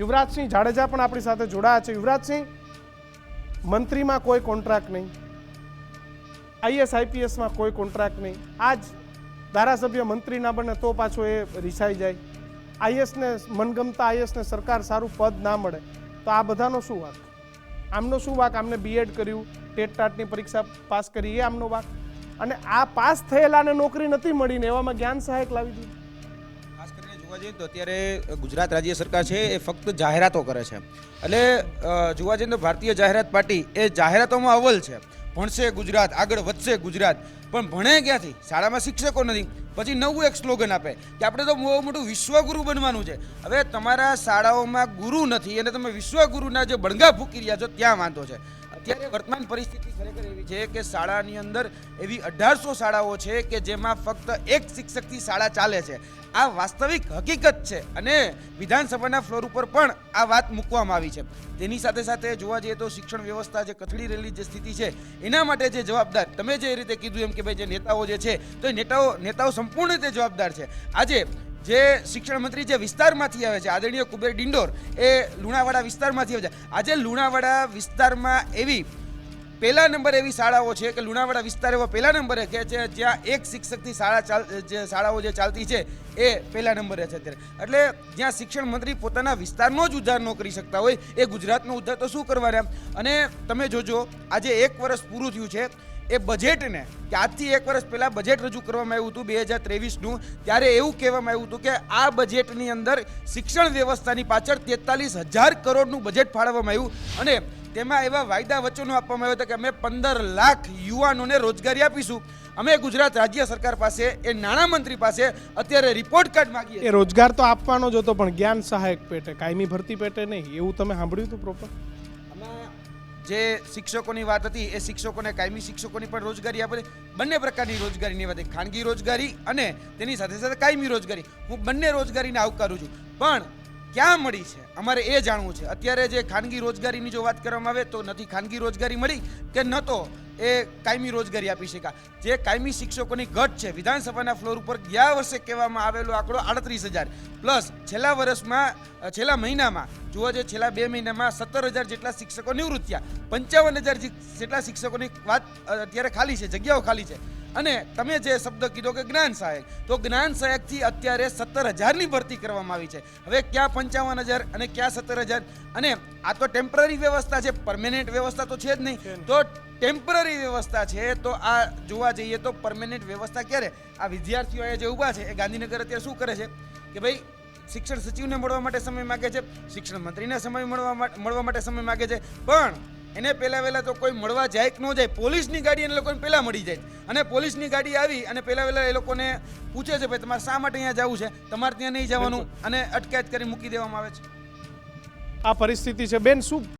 યુવરાજસિંહ જાડેજા પણ આપણી સાથે જોડાયા છે. યુવરાજસિંહ, મંત્રીમાં કોઈ કોન્ટ્રાક્ટ નહીં. આઈએસ, આઈપીએસમાં કોઈ કોન્ટ્રાક્ટ નહીં. આજ ધારાસભ્ય મંત્રી ના બને તો પાછો એ રિસાઈ જાય. આઈએસને મનગમતા આઈએસને સરકાર સારું પદ ના મળે તો આ બધાનો શું વાક? આમનો શું વાક? આમને બીએડ કર્યું, ટેટ ટાટની પરીક્ષા પાસ કરી, એ આમનો વાક. અને આ પાસ થયેલાને નોકરી નથી મળીને એવામાં જ્ઞાન સહાયક લાવી દીધી. જોવા જઈએ તો અત્યારે ગુજરાત રાજ્ય સરકાર છે એ ફક્ત જાહેરાતો કરે છે. એટલે જોવા જઈએ તો ભારતીય જાહેરાત પાર્ટી એ જાહેરાતોમાં અવ્વલ છે. ભણશે ગુજરાત, આગળ વધશે ગુજરાત. પણ ભણે ક્યાંથી? શાળામાં શિક્ષકો નથી. પછી નવું એક સ્લોગન આપે કે આપણે તો બહુ મોટું વિશ્વગુરુ બનવાનું છે. હવે તમારા શાળાઓમાં ગુરુ નથી અને તમે વિશ્વગુરુના જે બણગા ફૂકી રહ્યા છો, ત્યાં વાંધો છે. અત્યારે વર્તમાન પરિસ્થિતિ ખરેખર એવી છે કે શાળાની અંદર એવી અઢારસો શાળાઓ છે કે જેમાં ફક્ત એક શિક્ષકથી શાળા ચાલે છે. આ વાસ્તવિક હકીકત છે અને વિધાનસભાના ફ્લોર ઉપર પણ આ વાત મૂકવામાં આવી છે. તેની સાથે સાથે જોવા જઈએ તો શિક્ષણ વ્યવસ્થા જે કથળી રહેલી જે સ્થિતિ છે, એના માટે જે જવાબદાર તમે જે રીતે કીધું એમ કે ભાઈ જે નેતાઓ જે છે, તો એ નેતાઓ નેતાઓ સંપૂર્ણ રીતે જવાબદાર છે. આજે જે શિક્ષણ મંત્રી જે વિસ્તારમાંથી આવે છે, આદરણીય કુબેર ડિંડોર, એ લુણાવાડા વિસ્તારમાંથી આવે છે. આજે લુણાવાડા વિસ્તારમાં એવી પહેલા નંબર એવી શાળાઓ છે કે લુણાવાડા વિસ્તાર એવો પહેલા નંબરે કે છે જ્યાં એક શિક્ષકથી શાળા ચાલ, જે શાળાઓ જે ચાલતી છે એ પહેલા નંબરે છે અત્યારે. એટલે જ્યાં શિક્ષણ મંત્રી પોતાના વિસ્તારનો જ ઉદ્ધાર ન કરી શકતા હોય એ ગુજરાતનો ઉદ્ધાર તો શું કરવાના? અને તમે જોજો, આજે એક વર્ષ પૂરું થયું છે, એ બજેટને, કે આજથી એક વર્ષ પહેલાં બજેટ રજૂ કરવામાં આવ્યું હતું બે હજાર ત્રેવીસનું, ત્યારે એવું કહેવામાં આવ્યું હતું કે આ બજેટની અંદર શિક્ષણ વ્યવસ્થાની પાછળ તેતાલીસ હજાર કરોડનું બજેટ ફાળવવામાં આવ્યું. અને તેમાં એવા વાયદા વચનો આપવામાં આવ્યા હતા કે અમે પંદર લાખ યુવાનોને રોજગારી આપીશું. અમે ગુજરાત રાજ્ય સરકાર પાસે એ નાણામંત્રી પાસે અત્યારે રિપોર્ટ કાર્ડ માગીએ એ રોજગાર તો આપવાનો જ હતો પણ જ્ઞાન સહાયક પેટે કાયમી ભરતી પેટે નહીં. એવું તમે સાંભળ્યું હતું પ્રોપર જે શિક્ષકોની વાત હતી એ શિક્ષકોને કાયમી શિક્ષકોની પણ રોજગારી આપે બંને પ્રકારની રોજગારીની વાત ખાનગી રોજગારી અને તેની સાથે સાથે કાયમી રોજગારી. હું બંને રોજગારીને આવકારું છું. પણ ક્યાં મળી છે? અમારે એ જાણવું છે. અત્યારે જે ખાનગી રોજગારીની જો વાત કરવામાં આવે તો નથી ખાનગી રોજગારી મળી કે ન તો એ કાયમી રોજગારી આપી શકા જે કાયમી શિક્ષકોની ઘટ છે, વિધાનસભાના ફ્લોર ઉપર ગયા વર્ષે કહેવામાં આવેલો આંકડો આડત્રીસ હજાર. પ્લસ છેલ્લા વર્ષમાં છેલ્લા મહિનામાં જોવા જઈએ છેલ્લા બે મહિનામાં સત્તર હજાર જેટલા શિક્ષકો નિવૃત્ત થયા પંચાવન હજાર જેટલા શિક્ષકોની વાત અત્યારે ખાલી છે, જગ્યાઓ ખાલી છે. અને તમે જે શબ્દ કીધો કે જ્ઞાન સહાયક તો જ્ઞાન સહાયકથી અત્યારે સત્તર હજારની ભરતી કરવામાં આવી છે. હવે ક્યાં પંચાવન હજાર અને ક્યાં સત્તર હજાર? અને આ તો ટેમ્પરરી વ્યવસ્થા છે પરમેનન્ટ વ્યવસ્થા તો છે જ નહીં. તો ટેમ્પરરી વ્યવસ્થા છે તો આ જોવા જઈએ તો પરમેનન્ટ વ્યવસ્થા ક્યારે? આ વિદ્યાર્થીઓ અહીંયા જે ઊભા છે એ ગાંધીનગર અત્યારે શું કરે છે? કે ભાઈ શિક્ષણ સચિવને મળવા માટે સમય માગે છે શિક્ષણ મંત્રીને સમય મળવા મળવા માટે સમય માગે છે. પણ એને પહેલાં વહેલા તો કોઈ મળવા જાય કે ન જાય પોલીસની ગાડી એને લોકોને પહેલાં મળી જાય. અને પોલીસની ગાડી આવી અને પહેલાં વહેલા એ લોકોને પૂછે છે ભાઈ તમારે શા માટે અહીંયા જવું છે? તમારે ત્યાં નહીં જવાનું. અને અટકાયત કરી મૂકી દેવામાં આવે છે. આ પરિસ્થિતિ છે. બેન શું